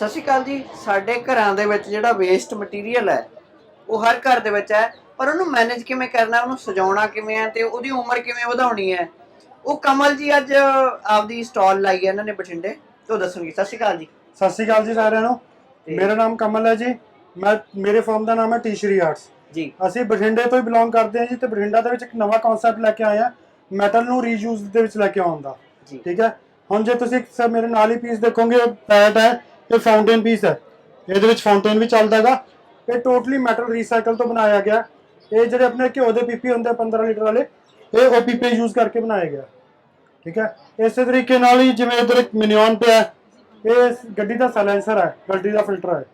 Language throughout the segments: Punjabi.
ਸਤਿ ਸ਼੍ਰੀ ਅਕਾਲ ਜੀ। ਸਾਡੇ ਘਰਾਂ ਦੇ ਵਿੱਚ ਜਿਹੜਾ ਵੇਸਟ ਮਟੀਰੀਅਲ ਹੈ ਉਹ ਹਰ ਘਰ ਦੇ ਵਿੱਚ ਹੈ। ਪਰ ਉਹਨੂੰ ਮੈਨੇਜ ਕਿਵੇਂ ਕਰਨਾ ਉਹਨੂੰ ਸਜਾਉਣਾ ਕਿਵੇਂ ਹੈ ਤੇ ਉਹਦੀ ਉਮਰ ਕਿਵੇਂ ਵਧਾਉਣੀ ਹੈ? ਉਹ ਕਮਲ ਜੀ ਅੱਜ ਆਪਦੀ ਸਟਾਲ ਲਾਈ ਹੈ ਇਹਨਾਂ ਨੇ ਬਠਿੰਡੇ। ਤੇ ਦੱਸਣਗੇ। ਸਤਿ ਸ਼੍ਰੀ ਅਕਾਲ ਜੀ। ਸਤਿ ਸ਼੍ਰੀ ਅਕਾਲ ਜੀ ਸਾਰਿਆਂ ਨੂੰ। ਮੇਰਾ ਨਾਮ ਕਮਲ ਹੈ ਜੀ। ਮੈਂ ਮੇਰੇ ਫਰਮ ਦਾ ਨਾਮ ਹੈ ਟੀਸ਼ਰੀ ਆਰਟਸ ਜੀ। ਅਸੀਂ ਬਠਿੰਡੇ ਤੋਂ ਹੀ ਬਿਲੋਂਗ ਕਰਦੇ ਹਾਂ ਜੀ ਤੇ ਬਠਿੰਡਾ ਦੇ ਵਿੱਚ ਇੱਕ ਨਵਾਂ ਕਨਸੈਪਟ ਲੈ ਕੇ ਆਏ ਹਾਂ ਮੈਟਲ ਨੂੰ ਰੀਯੂਜ਼ ਦੇ ਵਿੱਚ ਲੈ ਕੇ ਆਉਣ ਦਾ। ਠੀਕ ਹੈ? ਹੁਣ ਜੇ ਤੁਸੀਂ ਸਰ ਮੇਰੇ ਨਾਲ ਹੀ ਪੀਸ ਦੇਖੋਗੇ ਪੈਟ ਹੈ। ਇਹ ਫਾਊਂਟੇਨ ਪੀਸ ਹੈ। ਇਹਦੇ ਵਿੱਚ ਫਾਊਂਟੇਨ ਵੀ ਚੱਲਦਾ ਹੈਗਾ। ਇਹ ਟੋਟਲੀ ਮੈਟਲ ਰੀਸਾਈਕਲ ਤੋਂ ਬਣਾਇਆ ਗਿਆ। ਇਹ ਜਿਹੜੇ ਆਪਣੇ ਘਿਓ ਦੇ ਪੀਪੀ ਹੁੰਦੇ ਆ 15 ਲੀਟਰ ਵਾਲੇ ਇਹ ਉਹ ਪੀਪੀ ਯੂਜ਼ ਕਰਕੇ ਬਣਾਇਆ ਗਿਆ। ਠੀਕ ਹੈ? ਇਸੇ ਤਰੀਕੇ ਨਾਲ ਹੀ ਜਿਵੇਂ ਇਧਰ ਇੱਕ ਮਿਨੀਓਨ ਪਿਆ ਹੈ, ਇਹ ਗੱਡੀ ਦਾ ਸਾਇਲੈਂਸਰ ਹੈ ਗੱਡੀ ਦਾ ਫਿਲਟਰ ਹੈ।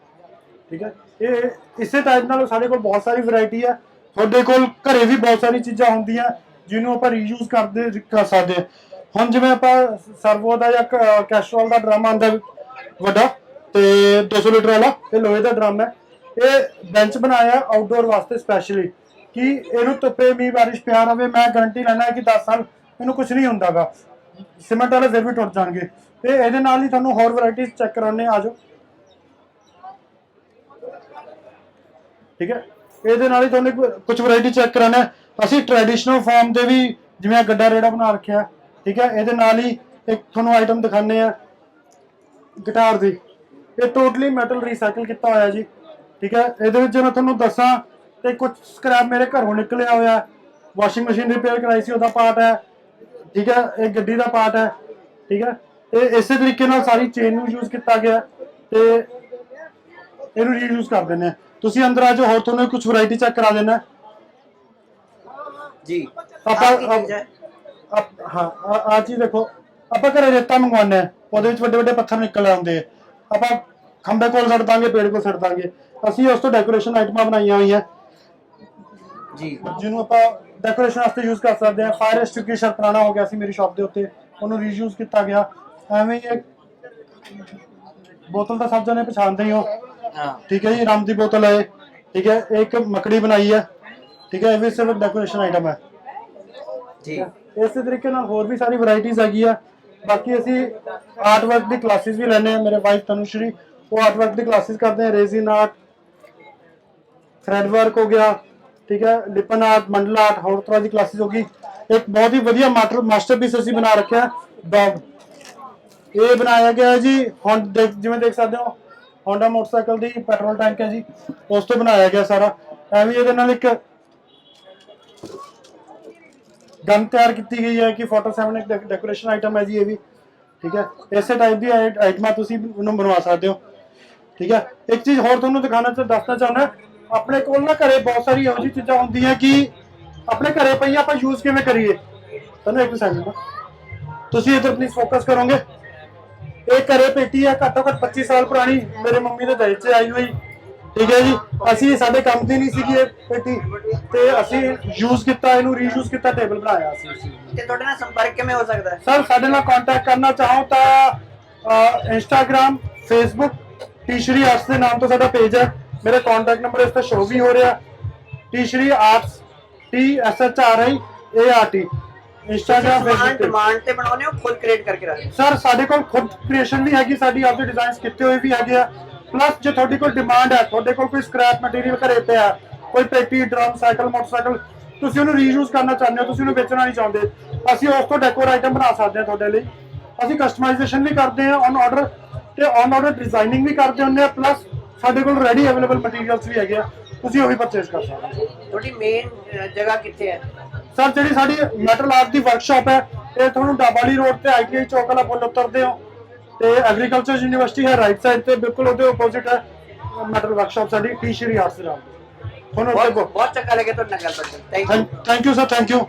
ਠੀਕ ਹੈ? ਇਹ ਇਸੇ ਟਾਈਪ ਨਾਲ ਸਾਡੇ ਕੋਲ ਬਹੁਤ ਸਾਰੀ ਵੈਰਾਈਟੀ ਹੈ। ਤੁਹਾਡੇ ਕੋਲ ਘਰੇ ਵੀ ਬਹੁਤ ਸਾਰੀ ਚੀਜ਼ਾਂ ਹੁੰਦੀਆਂ ਜਿਹਨੂੰ ਆਪਾਂ ਰੀਯੂਜ਼ ਕਰਦੇ ਕਰ ਸਕਦੇ ਹਾਂ। ਹੁਣ ਜਿਵੇਂ ਆਪਾਂ ਸਰਵੋ ਦਾ ਜਾਂ ਕ- ਕੈਸਟਰੋਲ ਦਾ ਡਰਮ ਆਂਦਾ ਵੱਡਾ ਤੇ 200 ਲੀਟਰ ਵਾਲਾ, ਇਹ ਲੋਹੇ ਦਾ ਡਰਮ ਹੈ। ਇਹ ਬੈਂਚ ਬਣਾਇਆ ਆਊਟਡੋਰ ਵਾਸਤੇ ਸਪੈਸ਼ਲੀ ਕਿ ਇਹਨੂੰ ਧੁੱਪੇ ਮੀਂਹ ਬਾਰਿਸ਼ ਪਿਆ ਰਵੇ। ਮੈਂ ਗਾਰੰਟੀ ਲੈਣਾ ਕਿ 10 ਸਾਲ ਇਹਨੂੰ ਕੁਝ ਨਹੀਂ ਹੁੰਦਾਗਾ। ਸੀਮੈਂਟ ਵਾਲੇ ਫਿਰ ਵੀ ਟੁੱਟ ਜਾਣਗੇ। ਤੇ ਇਹਦੇ ਨਾਲ ਹੀ ਤੁਹਾਨੂੰ ਹੋਰ ਵੈਰਾਈਟੀਜ਼ ਚੈੱਕ ਕਰਾਉਣੇ ਆ ਜਾਓ। ਠੀਕ ਹੈ? ਇਹਦੇ ਨਾਲ ਹੀ ਤੁਹਾਨੂੰ ਕੁਝ ਵੈਰਾਈਟੀ ਚੈੱਕ ਕਰਾਣਾ ਹੈ। ਅਸੀਂ ਟ੍ਰੈਡੀਸ਼ਨਲ ਫਾਰਮ ਦੇ ਵੀ ਜਿਵੇਂ ਗੱਡਾ ਰੇੜਾ ਬਣਾ ਰੱਖਿਆ। ਠੀਕ ਹੈ? ਇਹਦੇ ਨਾਲ ਹੀ ਇੱਕ ਤੁਹਾਨੂੰ ਆਈਟਮ ਦਿਖਾਣੇ ਆ ਗਿਟਾਰ ਦੀ। ਇਹ ਟੋਟਲੀ ਮੈਟਲ ਰੀਸਾਈਕਲ ਕੀਤਾ ਹੋਇਆ ਜੀ। ਠੀਕ ਹੈ? ਇਹਦੇ ਵਿੱਚ ਜੇ ਮੈਂ ਤੁਹਾਨੂੰ ਦੱਸਾਂ ਤੇ ਕੁਝ ਸਕ੍ਰੈਪ ਮੇਰੇ ਘਰੋਂ ਨਿਕਲਿਆ ਹੋਇਆ। ਵਾਸ਼ਿੰਗ ਮਸ਼ੀਨ ਰਿਪੇਅਰ ਕਰਾਈ ਸੀ ਉਹਦਾ ਪਾਰਟ ਹੈ। ਠੀਕ ਹੈ? ਇਹ ਗੱਡੀ ਦਾ ਪਾਰਟ ਹੈ। ਠੀਕ ਹੈ? ਇਹ ਇਸੇ ਤਰੀਕੇ ਨਾਲ ਸਾਰੀ ਚੇਨ ਨੂੰ ਯੂਜ਼ ਕੀਤਾ ਗਿਆ ਤੇ ਇਹਨੂੰ ਰੀਯੂਜ਼ ਕਰ ਦਿੰਦੇ ਆ। ਤੁਸੀਂ ਅੰਦਰ ਆ ਜਾਓ ਹੋਰ ਤੁਹਾਨੂੰ ਕੁਝ ਵੈਰਾਈਟੀ ਚੈੱਕ ਕਰਾ ਦੇਣਾ ਜੀ। ਆਪਾਂ ਹੈ? ਆ ਚੀਜ਼ ਦੇਖੋ। ਆਪਾਂ ਘਰੇ ਰੇਤਾ ਮੰਗਵਾਉਂਦੇ ਆ। ਉਹਦੇ ਵਿੱਚ ਵੱਡੇ ਵੱਡੇ ਪੱਥਰ ਨਿਕਲ ਆਉਂਦੇ ਆ। ਆਪਾਂ ਖੰਭੇ ਕੋਲ ਛੱਡ ਦਾਂਗੇ ਪੇੜ ਕੋਲ ਛੱਡ ਦਾਂਗੇ। ਅਸੀਂ ਉਸ ਤੋਂ ਡੈਕੋਰੇਸ਼ਨ ਆਈਟਮਾਂ ਬਣਾਈਆਂ ਹੋਈਆਂ। ਜੀ। ਜਿਹਨੂੰ ਆਪਾਂ ਡੈਕੋਰੇਸ਼ਨ ਵਾਸਤੇ ਯੂਜ਼ ਕਰ ਸਕਦੇ ਹਾਂ। ਫਾਇਰ ਐਸਟੀਗੇਸ਼ਨ ਪੁਰਾਣਾ ਹੋ ਗਿਆ ਸੀ ਮੇਰੀ ਸ਼ਾਪ ਦੇ ਉੱਤੇ। ਉਹਨੂੰ ਰੀਯੂਜ਼ ਕੀਤਾ ਗਿਆ। ਐਵੇਂ ਇੱਕ ਬੋਤਲ ਤਾਂ ਸਭ ਜਣੇ ਪਛਾਣਦੇ ਹੀ ਹੋ। ਹਾਂ। ਠੀਕ ਹੈ ਜੀ ਰਮ ਦੀ ਬੋਤਲ ਹੈ ਠੀਕ ਹੈ ਇੱਕ ਮੱਕੜੀ ਬਣਾਈ ਹੈ। ਠੀਕ ਹੈ ਇਹ ਵੀ ਸਿਰਫ ਡੈਕੋਰੇਸ਼ਨ ਆਈਟਮ ਹੈ। ਜੀ। ਇਸੇ ਤਰੀਕੇ ਨਾਲ ਹੋਰ ਵੀ ਸਾਰੀ ਵੈਰਾਈਟੀਆਂ ਹੈਗੀਆਂ ਬਾਕੀ ਅਸੀਂ ਆਰਟ ਵਰਕ ਦੀ ਕਲਾਸਿਸ ਵੀ ਲੈਂਦੇ ਆ ਮੇਰੇ ਵਾਈਫ ਤਨੁਸ਼ਰੀ ਉਹ ਆਰਟ ਵਰਕ ਦੀ ਕਲਾਸਿਸ ਕਰਦੇ ਆ ਰੇਜ਼ਿਨ ਆਰਟ ਥ੍ਰੈਡ ਵਰਕ ਹੋ ਗਿਆ, ਠੀਕ ਹੈ, ਲਿਪਨ ਆਰਟ ਮੰਡਲ ਆਰਟ ਹੋਰ ਤਰ੍ਹਾਂ ਦੀ ਕਲਾਸਿਸ ਹੋ ਗਈ। ਇੱਕ ਬਹੁਤ ਹੀ ਵਧੀਆ ਮਾਸਟਰ ਮਾਸਟਰਪੀਸ ਅਸੀਂ ਬਣਾ ਰੱਖਿਆ ਡੌਗ ਇਹ ਬਣਾਇਆ ਗਿਆ ਜੀ, ਹੁਣ ਦੇਖ- ਜਿਵੇਂ ਦੇਖ ਸਕਦੇ ਹੋ ਹੋਂਡਾ ਮੋਟਰਸਾਈਕਲ ਦੀ ਪੈਟਰੋਲ ਟੈਂਕ ਹੈ ਜੀ, ਉਸ ਤੋਂ ਬਣਾਇਆ ਗਿਆ ਸਾਰਾ। ਐਵੇਂ ਇਹਦੇ ਨਾਲ ਇੱਕ ਗਨ ਤਿਆਰ ਕੀਤੀ ਗਈ ਹੈ ਕਿ ਫੋਟੋ 7 ਇੱਕ ਡੈਕੋਰੇਸ਼ਨ ਆਈਟਮ ਹੈ ਜੀ ਇਹ ਵੀ ਠੀਕ ਹੈ ਇਸੇ ਟਾਈਪ ਦੀ ਆਈ- ਆਈਟਮਾਂ ਤੁਸੀਂ ਉਹਨੂੰ ਬਣਵਾ ਸਕਦੇ ਹੋ ਠੀਕ ਹੈ ਇੱਕ ਚੀਜ਼ ਹੋਰ ਤੁਹਾਨੂੰ ਦਿਖਾਣਾ ਤੇ ਦੱਸਣਾ ਚਾਹੁੰਦਾ ਆਪਣੇ ਕੋਲ ਨਾ ਘਰੇ ਬਹੁਤ ਸਾਰੀ ਇਹੋ ਜਿਹੀ ਚੀਜ਼ਾਂ ਹੁੰਦੀਆਂ ਕਿ ਆਪਣੇ ਘਰੇ ਪਈਆਂ ਆਪਾਂ ਯੂਜ਼ ਕਿਵੇਂ ਕਰੀਏ ਤੁਹਾਨੂੰ ਇੱਕ ਸੈਕਿੰਡ ਤੁਸੀਂ ਇੱਧਰ ਪਲੀਜ਼ ਫੋਕਸ ਕਰੋਗੇ ਇਹ ਘਰੇ ਪੇਟੀ ਹੈ ਘੱਟੋ ਘੱਟ 25 ਸਾਲ ਪੁਰਾਣੀ ਮੇਰੇ ਮੰਮੀ ਦੇ ਦਹੇਜ 'ਚ ਆਈ ਹੋਈ ਠੀਕ ਹੈ ਜੀ? ਅਸੀਂ ਸਾਡੇ ਕੰਮ ਦੀ ਨਹੀਂ ਸੀਗੀ ਇਹ ਪੇਟੀ। ਤੇ ਅਸੀਂ ਯੂਜ਼ ਕੀਤਾ ਇਹਨੂੰ ਰੀਯੂਜ਼ ਕੀਤਾ ਟੇਬਲ ਬਣਾਇਆ ਅਸੀਂ। ਤੇ ਤੁਹਾਡੇ ਨਾਲ ਸੰਪਰਕ ਕਿਵੇਂ ਹੋ ਸਕਦਾ ਹੈ? ਸਰ ਸਾਡੇ ਨਾਲ ਕੰਟੈਕਟ ਕਰਨਾ ਚਾਹੋ ਤਾਂ ਇੰਸਟਾਗ੍ਰam ਫੇਸਬੁੱਕ ਟੀਸ਼ਰੀ ਆਰਟਸ ਦੇ ਨਾਮ ਤੋਂ ਸਾਡਾ ਪੇਜ ਹੈ। ਮੇਰਾ ਕੰਟੈਕਟ ਨੰਬਰ ਇਸ ਤੇ ਸ਼ੋ ਵੀ ਹੋ ਰਿਹਾ। Tshri arts T S H R I A R T Instagram Facebook ਤੇ ਡਿਮਾਂਡ ਤੇ ਬਣਾਉਨੇ ਹੋ ਖੁਦ ਕ੍ਰੀਏਟ ਕਰਕੇ ਰੱਖਦੇ ਸਰ ਸਾਡੇ ਕੋਲ ਖੁਦ ਕ੍ਰੀਏਸ਼ਨ ਵੀ ਹੈਗੀ ਸਾਡੀ ਆਪਦੇ ਡਿਜ਼ਾਈਨਸ ਕੀਤੇ ਹੋਏ ਵੀ ਹੈਗੇ ਆ। ਪਲੱਸ ਜੇ ਤੁਹਾਡੀ ਕੋਲ ਡਿਮਾਂਡ ਹੈ ਤੁਹਾਡੇ ਕੋਲ ਕੋਈ ਸਕ੍ਰੈਪ ਮਟੀਰੀਅਲ ਘਰੇ ਪਿਆ ਕੋਈ ਪੇਟੀ ਡਰਮ ਸਾਈਕਲ ਮੋਟਰਸਾਈਕਲ ਤੁਸੀਂ ਉਹਨੂੰ ਰੀਯੂਜ਼ ਕਰਨਾ ਚਾਹੁੰਦੇ ਹੋ ਤੁਸੀਂ ਉਹਨੂੰ ਵੇਚਣਾ ਨਹੀਂ ਚਾਹੁੰਦੇ ਅਸੀਂ ਉਸ ਤੋਂ ਡੈਕੋਰ ਆਈਟਮ ਬਣਾ ਸਕਦੇ ਹਾਂ ਤੁਹਾਡੇ ਲਈ। ਅਸੀਂ ਕਸਟਮਾਈਜ਼ੇਸ਼ਨ ਵੀ ਕਰਦੇ ਹਾਂ ਔਨ ਆਰਡਰ ਤੇ ਔਨ ਆਰਡਰ ਡਿਜ਼ਾਈਨਿੰਗ ਵੀ ਕਰਦੇ ਹੁੰਦੇ ਆ ਪਲੱਸ ਸਾਡੇ ਕੋਲ ਰੈਡੀ ਅਵੇਲੇਬਲ ਮਟੀਰੀਅਲਸ ਵੀ ਹੈਗੇ ਆ ਤੁਸੀਂ ਉਹ ਵੀ ਪਰਚੇਸ ਕਰ ਸਕਦੇ ਹੋ। ਤੁਹਾਡੀ ਮੇਨ ਜਗ੍ਹਾ ਕਿੱਥੇ ਹੈ? ਸਰ ਜਿਹੜੀ ਸਾਡੀ ਮੈਟਲ ਆਰਟ ਦੀ ਵਰਕਸ਼ਾਪ ਹੈ ਇਹ ਤੁਹਾਨੂੰ ਡਾਬਾਲੀ ਰੋਡ ਤੇ ਆਈਟੀਆਈ ਚੌਕ ਵਾਲਾ ਪੁੱਲ ਉਤਰਦੇ ਹੋ ਤੇ ਐਗਰੀਕਲਚਰ ਯੂਨੀਵਰਸਿਟੀ ਹੈ ਰਾਈਟ ਸਾਈਡ ਤੇ ਬਿਲਕੁਲ ਉਹਦੇ ਆਪੋਜ਼ਿਟ ਹੈ ਮੈਟਲ ਵਰਕਸ਼ਾਪ ਸਾਡੀ ਟੀ ਸ਼੍ਰੀ ਆਰਟਸ ਤੇ ਤੁਹਾਨੂੰ ਉੱਥੇ ਬਹੁਤ ਬਹੁਤ ਚੰਗਾ ਲੱਗਿਆ ਤੁਹਾਡੇ ਨਾਲ ਗੱਲ ਕਰਕੇ। Thank you thank you sir thank you